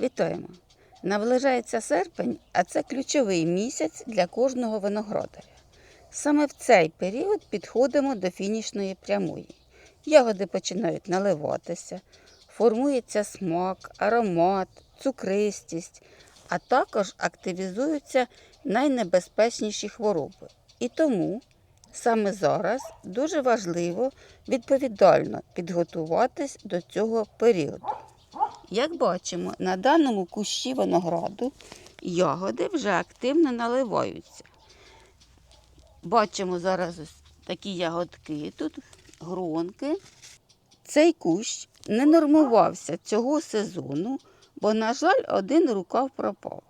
Вітаємо! Наближається серпень, а це ключовий місяць для кожного виноградаря. Саме в цей період підходимо до фінішної прямої. Ягоди починають наливатися, формується смак, аромат, цукристість, а також активізуються найнебезпечніші хвороби. І тому саме зараз дуже важливо відповідально підготуватись до цього періоду. Як бачимо, на даному кущі винограду ягоди вже активно наливаються. Бачимо зараз такі ягодки, тут гронки. Цей кущ не нормувався цього сезону, бо, на жаль, один рукав пропав.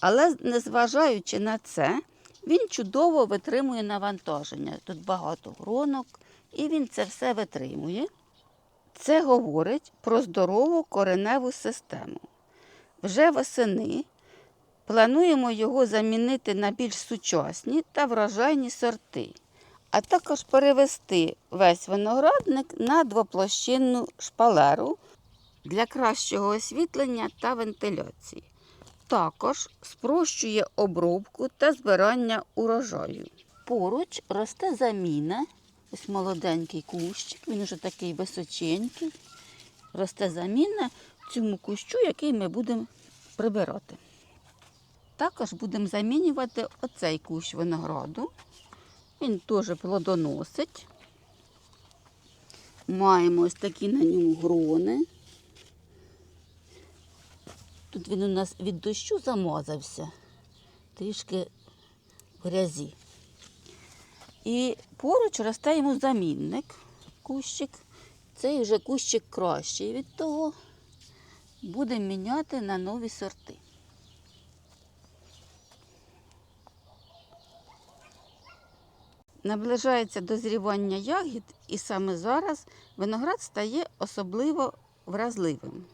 Але незважаючи на це, він чудово витримує навантаження. Тут багато гронок, і він це все витримує. Це говорить про здорову кореневу систему. Вже восени плануємо його замінити на більш сучасні та врожайні сорти, а також перевести весь виноградник на двоплощинну шпалеру для кращого освітлення та вентиляції. Також спрощує обробку та збирання урожаю. Поруч росте заміна. Ось молоденький кущик, він уже такий височенький. Росте заміна цьому кущу, який ми будемо прибирати. Також будемо замінювати оцей кущ винограду. Він теж плодоносить. Маємо ось такі на ньому грони. Тут він у нас від дощу замазався, трішки в грязі. І поруч росте йому замінник, кущик. Цей вже кущик кращий від того. Будемо міняти на нові сорти. Наближається дозрівання ягід, і саме зараз виноград стає особливо вразливим.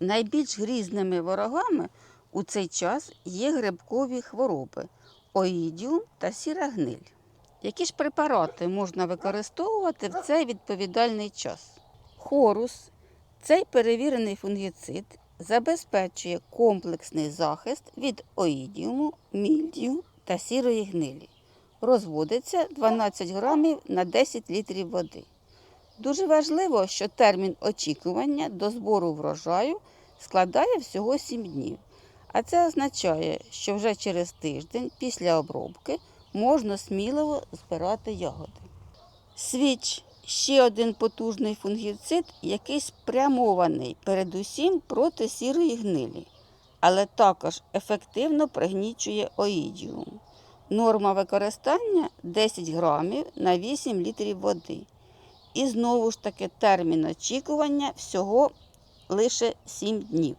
Найбільш грізними ворогами у цей час є грибкові хвороби оїдіум та сіра гниль. Які ж препарати можна використовувати в цей відповідальний час? Хорус цей перевірений фунгіцид забезпечує комплексний захист від оїдіуму, мільдію та сірої гнилі. Розводиться 12 грамів на 10 літрів води. Дуже важливо, що термін очікування до збору врожаю складає всього 7 днів. А це означає, що вже через тиждень після обробки можна сміливо збирати ягоди. Свіч ще один потужний фунгіцид, який спрямований передусім проти сірої гнилі, але також ефективно пригнічує оїдіум. Норма використання 10 грамів на 8 літрів води. І знову ж таки термін очікування всього лише 7 днів.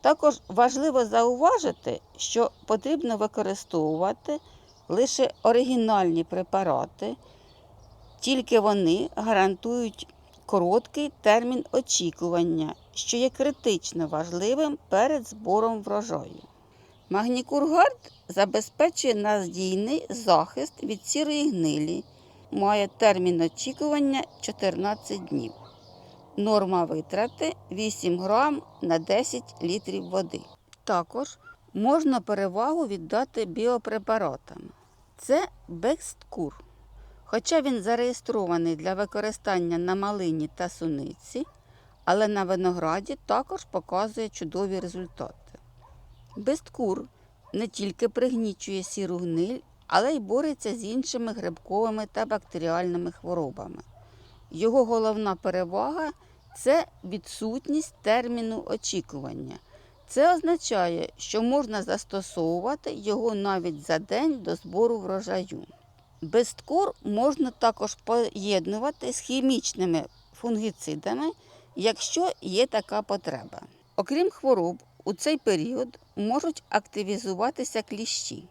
Також важливо зауважити, що потрібно використовувати лише оригінальні препарати, тільки вони гарантують короткий термін очікування, що є критично важливим перед збором врожаю. Магнікургард забезпечує надійний захист від сірої гнилі, має термін очікування 14 днів. Норма витрати 8 грам на 10 літрів води. Також можна перевагу віддати біопрепаратам. Це Бексткур. Хоча він зареєстрований для використання на малині та суниці, але на винограді також показує чудові результати. Бесткур не тільки пригнічує сіру гниль, але й бореться з іншими грибковими та бактеріальними хворобами. Його головна перевага це відсутність терміну очікування. Це означає, що можна застосовувати його навіть за день до збору врожаю. Бесткур можна також поєднувати з хімічними фунгіцидами, якщо є така потреба. Окрім хвороб, у цей період можуть активізуватися кліщі.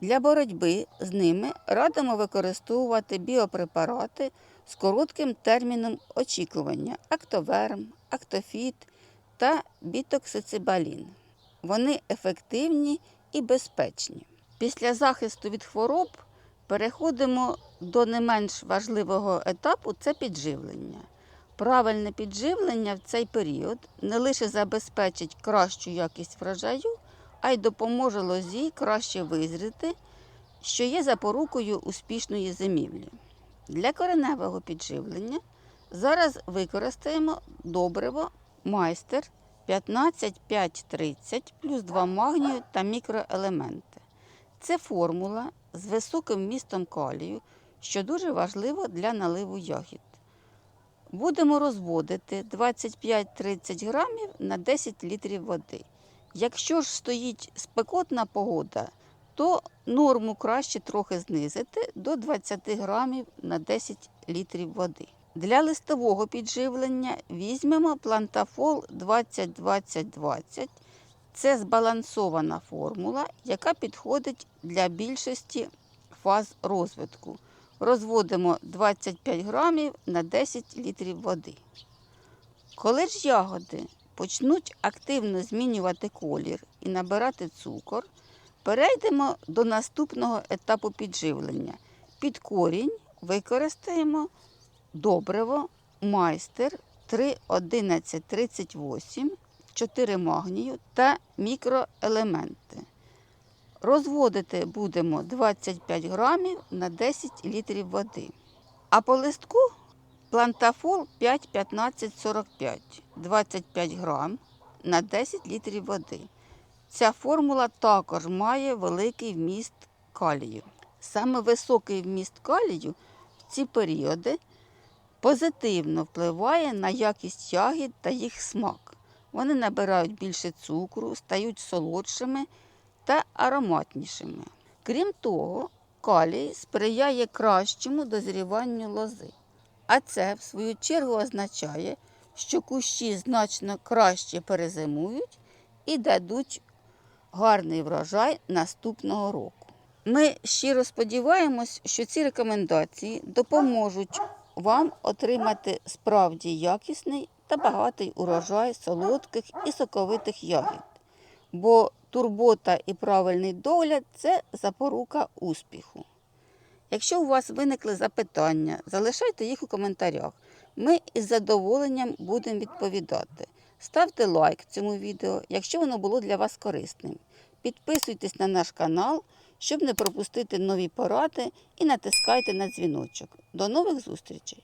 Для боротьби з ними радимо використовувати біопрепарати з коротким терміном очікування актоверм, актофіт та бітоксицибалін. Вони ефективні і безпечні. Після захисту від хвороб переходимо до не менш важливого етапу це підживлення. Правильне підживлення в цей період не лише забезпечить кращу якість врожаю, а й допоможе лозі краще визріти, що є запорукою успішної зимівлі. Для кореневого підживлення зараз використаємо добриво майстер 15-5-30 плюс 2 магнію та мікроелементи. Це формула з високим вмістом калію, що дуже важливо для наливу ягід. Будемо розводити 25-30 грамів на 10 літрів води. Якщо ж стоїть спекотна погода, то норму краще трохи знизити до 20 грамів на 10 літрів води. Для листового підживлення візьмемо плантафол 20-20-20. Це збалансована формула, яка підходить для більшості фаз розвитку. Розводимо 25 грамів на 10 літрів води. Коли ж ягоди почнуть активно змінювати колір і набирати цукор, перейдемо до наступного етапу підживлення. Під корінь використаємо добриво майстер 3,1138, 4 магнію та мікроелементи. Розводити будемо 25 грамів на 10 літрів води. А по листку плантафол 5-15-45, 25 грам на 10 літрів води. Ця формула також має великий вміст калію. Саме високий вміст калію в ці періоди позитивно впливає на якість ягід та їх смак. Вони набирають більше цукру, стають солодшими та ароматнішими. Крім того, калій сприяє кращому дозріванню лози. А це, в свою чергу, означає, що кущі значно краще перезимують і дадуть гарний врожай наступного року. Ми щиро сподіваємось, що ці рекомендації допоможуть вам отримати справді якісний та багатий урожай солодких і соковитих ягід. Бо турбота і правильний догляд це запорука успіху. Якщо у вас виникли запитання, залишайте їх у коментарях. Ми із задоволенням будемо відповідати. Ставте лайк цьому відео, якщо воно було для вас корисним. Підписуйтесь на наш канал, щоб не пропустити нові поради і натискайте на дзвіночок. До нових зустрічей!